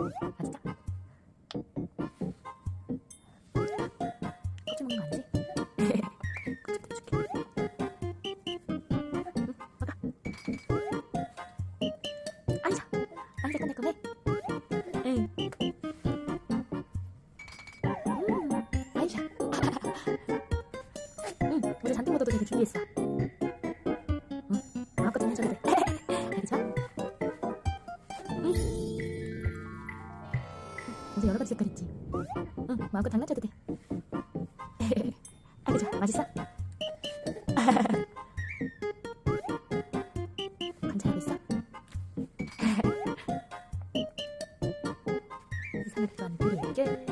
아 진짜? 껍질 먹는 거 아니지? 아니자, 아니자 꺼내꺼내. 응. 음, 아이샤. 응, 모자 잔뜩 묻어도 되게 준비했어. 이제 여러 가지 색깔 있지. 응, 마음껏 장난쳐도 돼. 알겠죠? 맛있어? 관찰하고 있어? 이상하게 좋아하는 귤이 이게